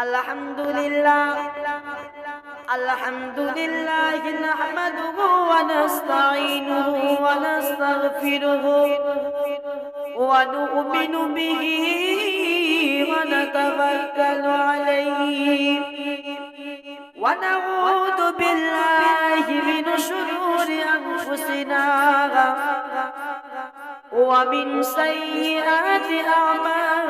الحمد لله الحمد لله نحمده ونستعينه ونستغفره ونؤمن به ونتوكل عليه ونعوذ بالله من شرور أنفسنا ومن سيئات أعمالنا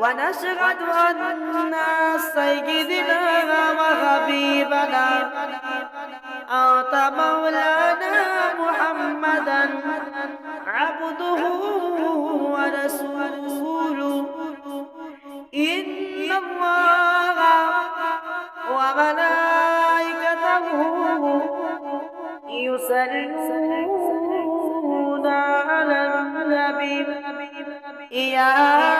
ونشهد أن سيدنا وحبيبنا أنت مولانا محمدا عبده ورسوله. إن الله وملائكته يصلون على النبي. يا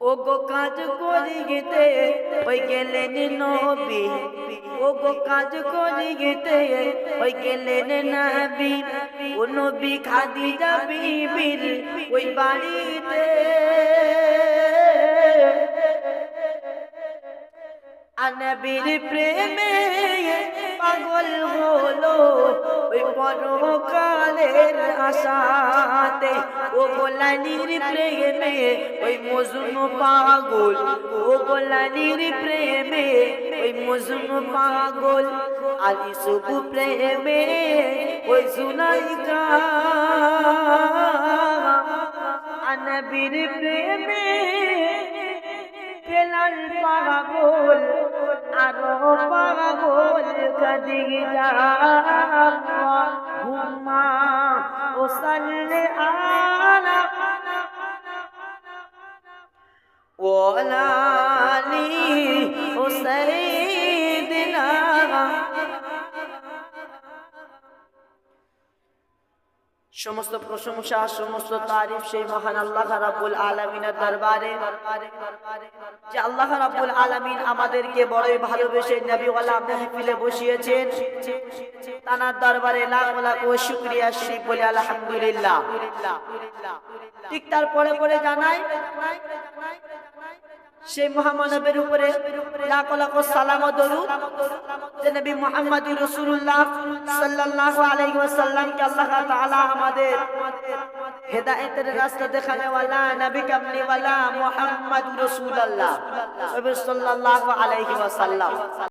ও গো কাজ করি গেতে ওই গেলেন নবী। ও গো কাজ করি গেতে ওই গেলেন নবী। ও নবী খাদিজা বিবির, ওই বাড়িতে। আনবীর প্রেমে পাগল হলো ওই পরকালের আশাতে। ও গোলানির প্রেমে ওই মজনু পাগল, ও গোলানির প্রেমে ওই মজনু পাগল। আলি সুবু প্রেমে ওই সুনাইকা আনবীর প্রেমে পেলাল পাগল আরও পাগল কদিজা হুম্মা ও সাল্লে আলা। ওয়ালা সমস্ত প্রশংসা, সমস্ত তারিফ সেই মহান আল্লাহ রাব্বুল আলামিনের দরবারে। যে আল্লাহ রাব্বুল আলামিন আমাদেরকে বড়ই ভালোবেসে নবী ওয়ালা মাহফিলে বসিয়েছেন। তানার দরবারে লাখ লাখ শুকরিয়া, শরীফ বলে আলহামদুলিল্লাহ। ঠিক তারপরে পরে জানাই সেই মহামানবের উপরে লাখ লাখ সালাম ও দরুদ যে নবী মুহাম্মদুর রাসূলুল্লাহ আল্লাহ তাআলা আমাদের রাস্তা দেখানে